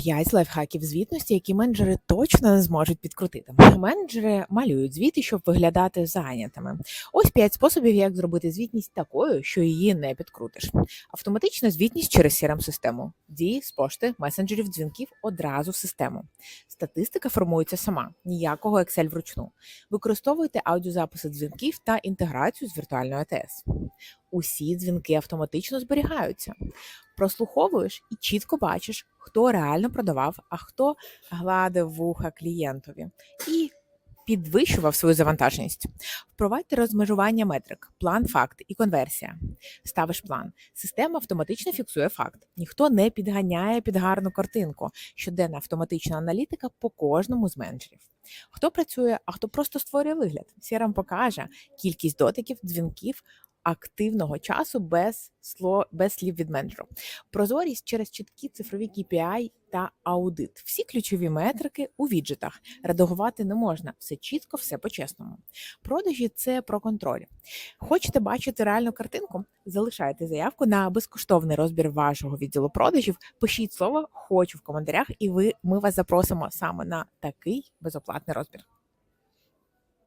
5 лайфхаків звітності, які менеджери точно не зможуть підкрутити. Менеджери малюють звіти, щоб виглядати зайнятими. Ось 5 способів, як зробити звітність такою, що її не підкрутиш. Автоматична звітність через crm систему дії з пошти, месенджерів, дзвінків одразу в систему. Статистика формується сама, ніякого Excel вручну. Використовуйте аудіозаписи дзвінків та інтеграцію з віртуальною АТС. Усі дзвінки автоматично зберігаються прослуховуєш і чітко бачиш, хто реально продавав, а хто гладив вуха клієнтові і підвищував свою завантаженість. Впровадьте розмежування метрик, план, факт і конверсія. Ставиш план. Система автоматично фіксує факт. Ніхто не підганяє під гарну картинку. Щоденна автоматична аналітика по кожному з менеджерів. Хто працює, а хто просто створює вигляд. CRM покаже кількість дотиків, дзвінків, активного часу без сло, без слів від менеджеру. Прозорість через чіткі цифрові KPI та аудит. Всі ключові метрики у віджитах. Редагувати не можна. Все чітко, все по-чесному. Продажі це про контроль. Хочете бачити реальну картинку? Залишайте заявку на безкоштовний розбір вашого відділу продажів. Пишіть слово хочу в коментарях, і ви ми вас запросимо саме на такий безоплатний розбір.